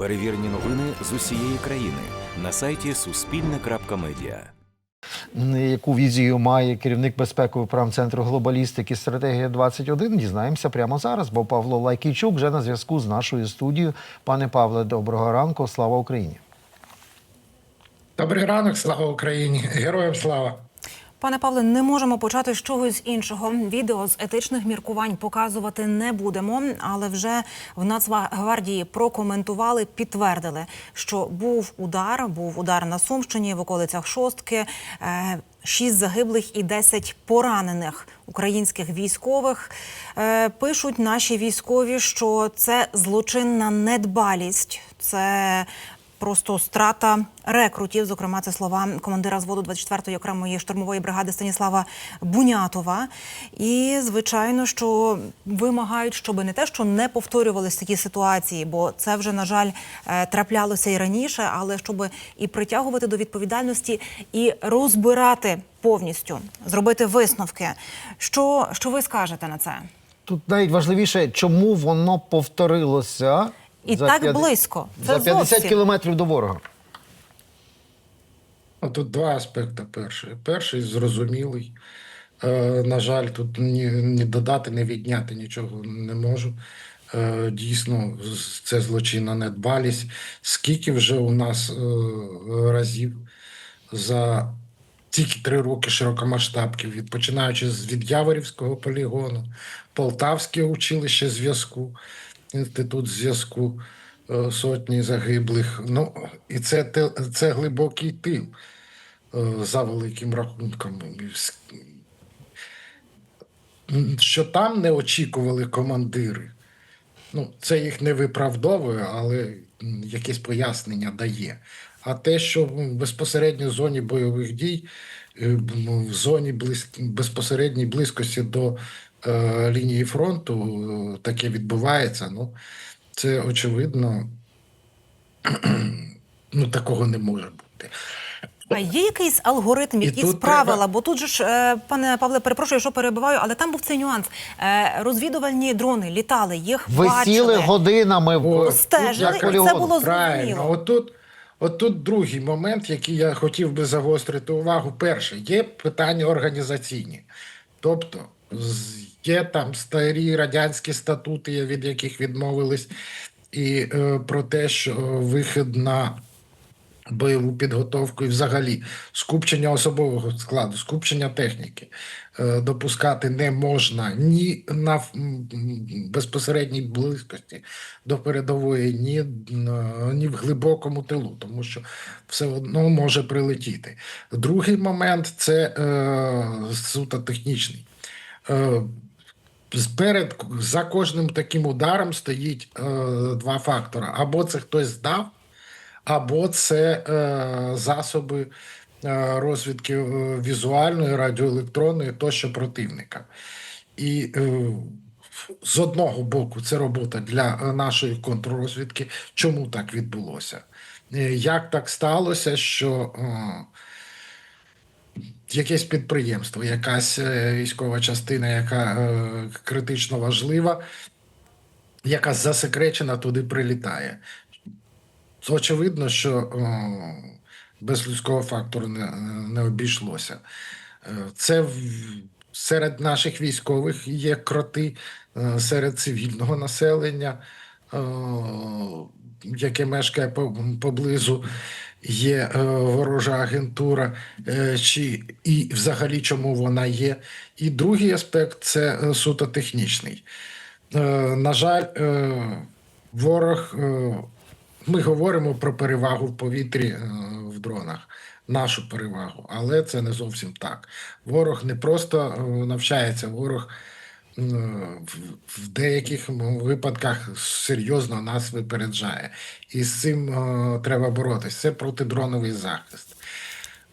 Перевірені новини з усієї країни на сайті Суспільне.Медіа. Яку візію має керівник безпекового прав центру глобалістики стратегія 21 Дізнаємося прямо зараз, бо Павло Лайкійчук вже на зв'язку з нашою студією. Пане Павле, доброго ранку. Слава Україні. Добрий ранок, слава Україні! Героям слава! Пане Павле, не можемо почати з чогось іншого. Відео з етичних міркувань показувати не будемо, але вже в Нацгвардії прокоментували, підтвердили, що був удар, був удар на Сумщині в околицях Шостки. Е, Шість загиблих і 10 поранених українських військових Е, пишуть наші військові, що це злочинна недбалість. Це просто страта рекрутів. Зокрема, це слова командира зводу 24-ї окремої штурмової бригади Станіслава Бунятова. І звичайно, що вимагають, щоб не те, що не повторювалися такі ситуації, бо це вже на жаль е, траплялося і раніше, але щоб і притягувати до відповідальності, і розбирати повністю, зробити висновки. Що, що ви скажете на це? Тут навіть важливіше, чому воно повторилося І за так п'яти- близько. Це за 50 зовсім. кілометрів до ворога. Ну, Тут два аспекти. Перший. Перший зрозумілий. Е, на жаль, тут ні, ні додати, ні відняти нічого не можу. Е, дійсно, це злочинна недбалість. Скільки вже у нас е, разів за тільки три роки широкомасштабків, від починаючи з від Яворівського полігону, Полтавське училище зв'язку, інститут зв'язку, е, сотні загиблих. Ну, і це, це глибокий тил е, за великим рахунком. Що там не очікували командири. Ну, це їх не виправдовує, але якесь пояснення дає. А те, що безпосередньо в зоні бойових дій, е, в зоні близь... безпосередній близькості до лінії фронту е, таке відбувається, ну, це очевидно, ну, такого не може бути. А є якийсь алгоритм, якісь правила? треба- Бо тут же ж, е, пане Павле, перепрошую, що перебиваю, але там був цей нюанс. Е, Розвідувальні дрони літали, їх Висіли бачили. годинами в Стежили, і це було Правильно. зрозуміло. Отут, отут другий момент, який я хотів би загострити увагу. Перше, є питання організаційні. Тобто, з- є там старі радянські статути, від яких відмовились, і е, про те, що вихід на бойову підготовку і взагалі скупчення особового складу, скупчення техніки е, допускати не можна ні на безпосередній близькості до передової, ні, е, ні в глибокому тилу, тому що все одно може прилетіти. Другий момент це е, суто технічний. Е, Сперед за кожним таким ударом стоїть е, два фактори: або це хтось здав, або це е, засоби розвідки візуальної, радіоелектронної тощо противника. І з одного боку, це робота для нашої контррозвідки. Чому так відбулося? Як так сталося, що якесь підприємство, якась е, військова частина, яка е, критично важлива, яка засекречена, туди прилітає. Очевидно, що без людського фактору не, не обійшлося. Е, Це серед наших військових є кроти, серед цивільного населення, яке мешкає по- поблизу, є е, ворожа агентура, е, чи і взагалі чому вона є. І другий аспект це е, суто технічний. На жаль, ворог. Ми говоримо про перевагу в повітрі в дронах, нашу перевагу, але це не зовсім так. Ворог не просто навчається, ворог в- в деяких випадках серйозно нас випереджає. І з цим е, треба боротися. Це протидроновий захист.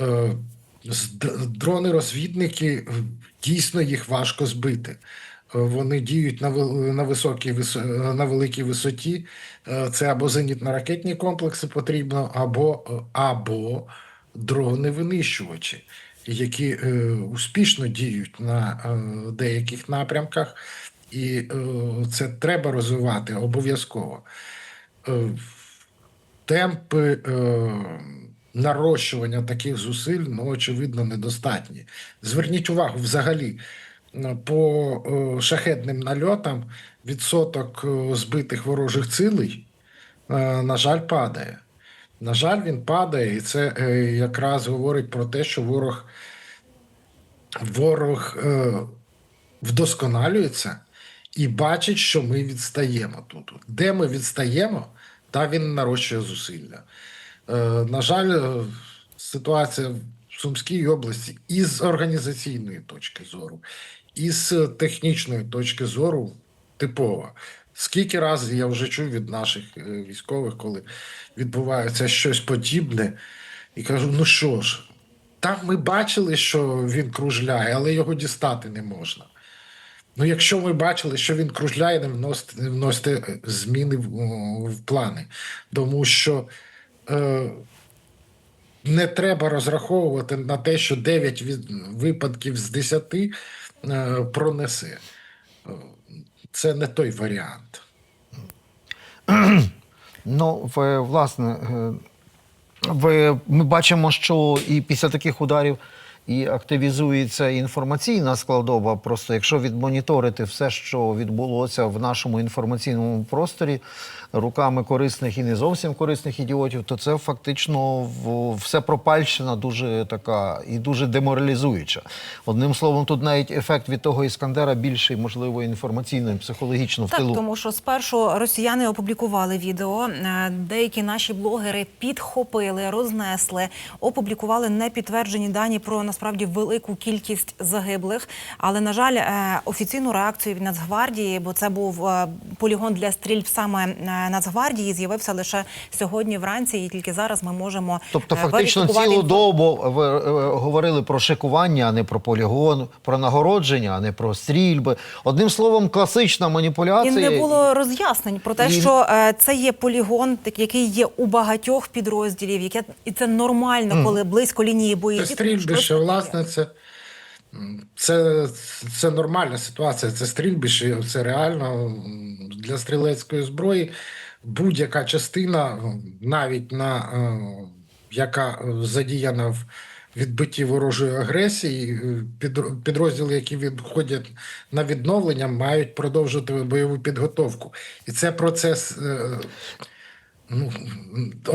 Е, Дрони-розвідники е, дійсно їх важко збити. Е, Вони діють на на високій е, на великій висоті. Е, Це або зенітно-ракетні комплекси потрібно, або, е, або дрони-винищувачі, які е, успішно діють на е, деяких напрямках, і е, це треба розвивати обов'язково. Е, темпи е, нарощування таких зусиль, ну, очевидно, недостатні. Зверніть увагу, взагалі, по е, шахетним нальотам відсоток е, збитих ворожих цілей, е, на жаль, падає. На жаль, він падає, і це е, якраз говорить про те, що ворог, ворог е, вдосконалюється і бачить, що ми відстаємо тут. Де ми відстаємо, та він нарощує зусилля. Е, на жаль, ситуація в Сумській області із організаційної точки зору, із технічної точки зору типова. Скільки разів я вже чув від наших е, військових, коли відбувається щось подібне, і кажу: ну що ж, там ми бачили, що він кружляє, але його дістати не можна. Ну, якщо ви бачили, що він кружляє, не вносите, не вносите е, зміни в, в плани. Тому що е, не треба розраховувати на те, що 9 від, випадків з 10 е, пронесе. Це не той варіант. Ну, власне, е, ми бачимо, що і після таких ударів і активізується інформаційна складова. Просто якщо відмоніторити все, що відбулося в нашому інформаційному просторі руками корисних і не зовсім корисних ідіотів, то це фактично все пропальщина дуже така і дуже деморалізуюча. Одним словом, тут навіть ефект від того іскандера більший, можливо, інформаційно і психологічно в тилу. тому що спершу росіяни опублікували відео. е, Деякі наші блогери підхопили, рознесли, опублікували непідтверджені дані про насправді велику кількість загиблих. Але на жаль, е, офіційну реакцію від Нацгвардії, бо це був е, полігон для стрільб саме е, Нацгвардії, з'явився лише сьогодні вранці, і тільки зараз ми можемо Тобто, фактично, цілу інфо- добу ви говорили про шикування, а не про полігон, про нагородження, а не про стрільби. Одним словом, класична І маніпуляція. не було роз'яснень про те, І- що це є полігон, так, який є у багатьох підрозділів, яке і це нормально, коли близько лінії бою. Це стрільбище, власне, це, це, це нормальна ситуація. Це стрільбище, це реально для стрілецької зброї. Будь-яка частина, навіть на е, яка е, задіяна в відбитті ворожої агресії, е, підрозділи, які відходять на відновлення, мають продовжувати бойову підготовку. І це процес. Ну,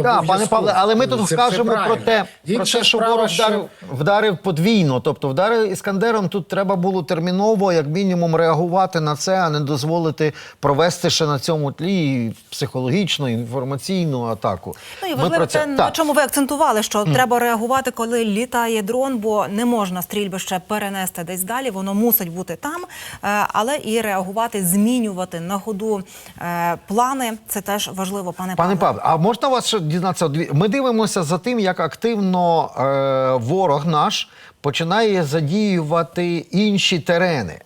Так, пане. Павле, але ми тут скажемо про те, про те, що справа, ворог що- вдарив, вдарив подвійно. Тобто вдарив іскандером, тут треба було терміново, як мінімум, реагувати на це, а не дозволити провести ще на цьому тлі психологічну, інформаційну атаку. Ну і Ми важливо про це- те, на чому ви акцентували, що треба реагувати, коли літає дрон, бо не можна стрільбище перенести десь далі, воно мусить бути там, Е, але і реагувати, змінювати на ходу е, плани. Це теж важливо, пане Пане Павле, а можна вас ще дізнатися? Ми дивимося за тим, як активно е, ворог наш починає задіювати інші терени.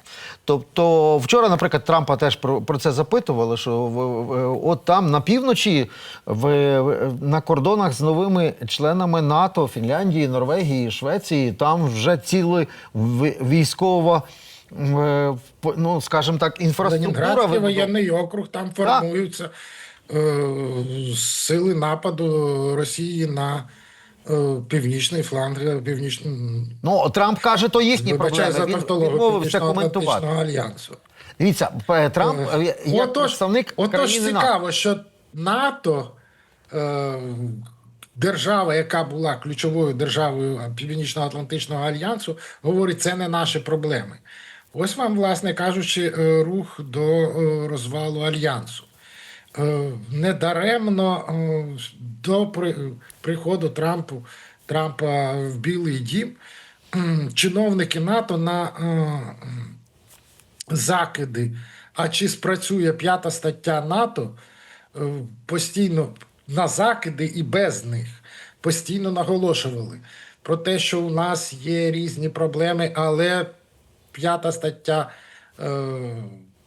Тобто, вчора, наприклад, Трампа теж про, про це запитували, що в, в- от там на півночі, в, в- на кордонах з новими членами НАТО, Фінляндії, Норвегії, Швеції, там вже ціла в- військова, е, ну скажімо так, інфраструктура. Ленінградський воєнний округ, там формуються сили нападу Росії на е, північний фланг, е, північний, Ну, Трамп каже, то їхні вибачаю за проблеми. Він відмовився коментувати. Альянсу. Дивіться, Трамп Е, е, як отож, представник отож країни НАТО. цікаво, що НАТО, е, держава, яка була ключовою державою Північно-Атлантичного альянсу, говорить, це не наші проблеми. Ось вам, власне кажучи, е, рух до е, розвалу альянсу. Е, Недаремно е, до приходу Трампу, Трампа в Білий Дім чиновники НАТО на е, закиди, а чи спрацює п'ята стаття НАТО, постійно на закиди і без них? Постійно наголошували про те, що у нас є різні проблеми, але п'ята стаття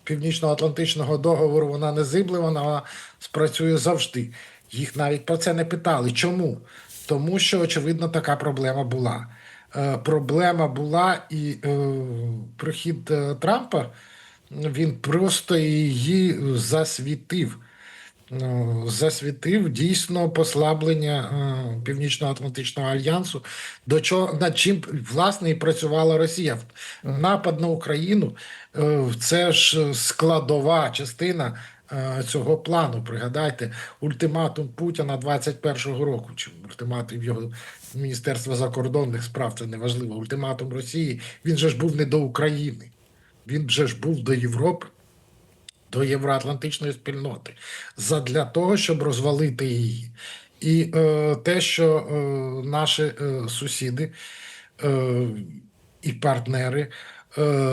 Північно-Атлантичного договору вона не зиблива, вона спрацює завжди. Їх навіть про це не питали. Чому? Тому що, очевидно, така проблема була. Е, проблема була, і е, прихід е, Трампа він просто її засвітив. Ну, засвітив дійсно послаблення е, Північно-Атлантичного альянсу, до чого над чим власне і працювала Росія. Напад на Україну е, це ж складова частина е, цього плану. Пригадайте, ультиматум Путіна 21-го року, чи ультиматум його Міністерства закордонних справ, це неважливо. Ультиматум Росії, він же ж був не до України, він же ж був до Європи до євроатлантичної спільноти задля того, щоб розвалити її. І е, те, що е, наші е, сусіди е, і партнери е,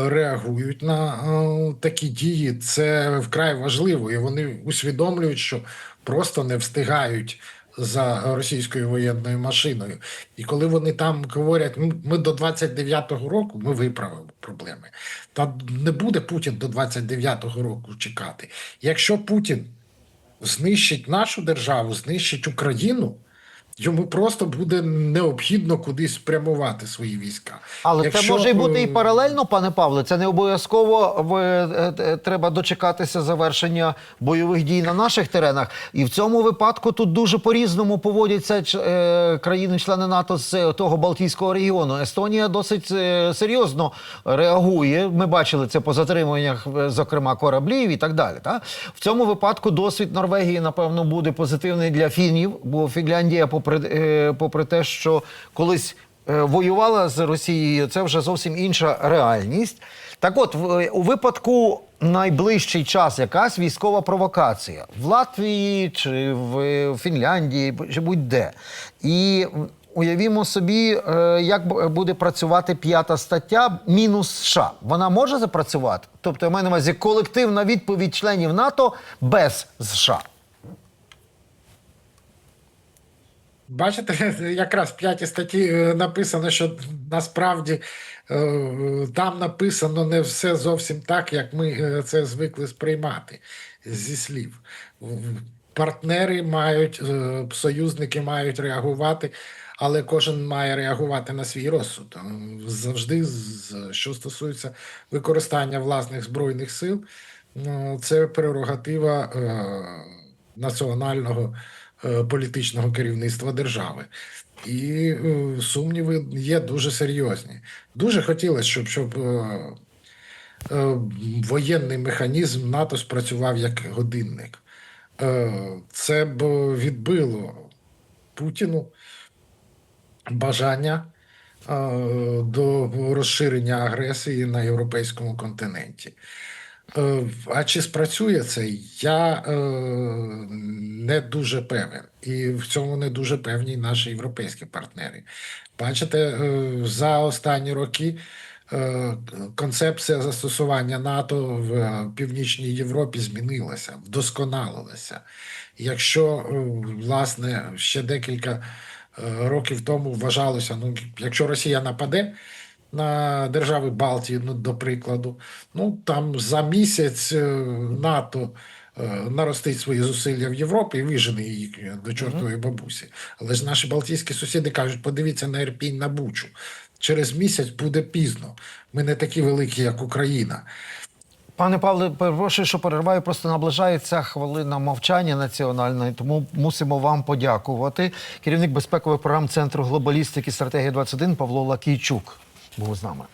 реагують на е, такі дії, це вкрай важливо, і вони усвідомлюють, що просто не встигають. За російською воєнною машиною, і коли вони там говорять, «Ну, ми до 29-го року ми виправимо проблеми. Та не буде Путін до 29-го року чекати. Якщо Путін знищить нашу державу, знищить Україну, йому просто буде необхідно кудись спрямувати свої війська. Але Якщо, це може бути і е, паралельно, пане Павле. Це не обов'язково ви, е, е, треба дочекатися завершення бойових дій на наших теренах. І в цьому випадку тут дуже по-різному поводяться е, країни-члени НАТО з того Балтійського регіону. Естонія досить серйозно реагує. Ми бачили це по затриманнях, е, зокрема кораблів і так далі. Та? В цьому випадку досвід Норвегії, напевно, буде позитивний для фінів, бо Фінляндія, попри, е, попри те, що колись е, воювала з Росією, це вже зовсім інша реальність. Так от, у випадку найближчий час якась військова провокація в Латвії чи в Фінляндії, чи будь-де. І уявімо собі, е, як буде працювати п'ята стаття мінус США. Вона може запрацювати? Тобто, я маю на увазі колективна відповідь членів НАТО без США. Бачите, якраз в п'ятій статті е, написано, що насправді е, там написано не все зовсім так, як ми е, це звикли сприймати зі слів. Партнери мають, союзники мають реагувати, але кожен має реагувати на свій розсуд. Завжди, що стосується використання власних збройних сил, це прерогатива національного політичного керівництва держави. І е, сумніви є дуже серйозні. Дуже хотілося, щоб, щоб е, е, воєнний механізм НАТО спрацював як годинник. Е, Це б відбило Путіну бажання е, до розширення агресії на європейському континенті. Е, А чи спрацює це? Я е, не дуже певен. І в цьому не дуже певні наші європейські партнери. Бачите, е, за останні роки е, концепція застосування НАТО в Північній Європі змінилася, вдосконалилася. Якщо, власне, ще декілька років тому вважалося, ну, якщо Росія нападе, на держави Балтії, ну, до прикладу. Ну там за місяць е, НАТО е, наростить свої зусилля в Європі і вижене її до чортової бабусі. Але ж наші балтійські сусіди кажуть: подивіться на Ірпінь на Бучу. Через місяць буде пізно. Ми не такі великі, як Україна. Пане Павле, перепрошую, що перерваю, просто наближається хвилина мовчання національної, тому мусимо вам подякувати. Керівник безпекових програм Центру глобалістики стратегія 21 Павло Лакійчук був з нами.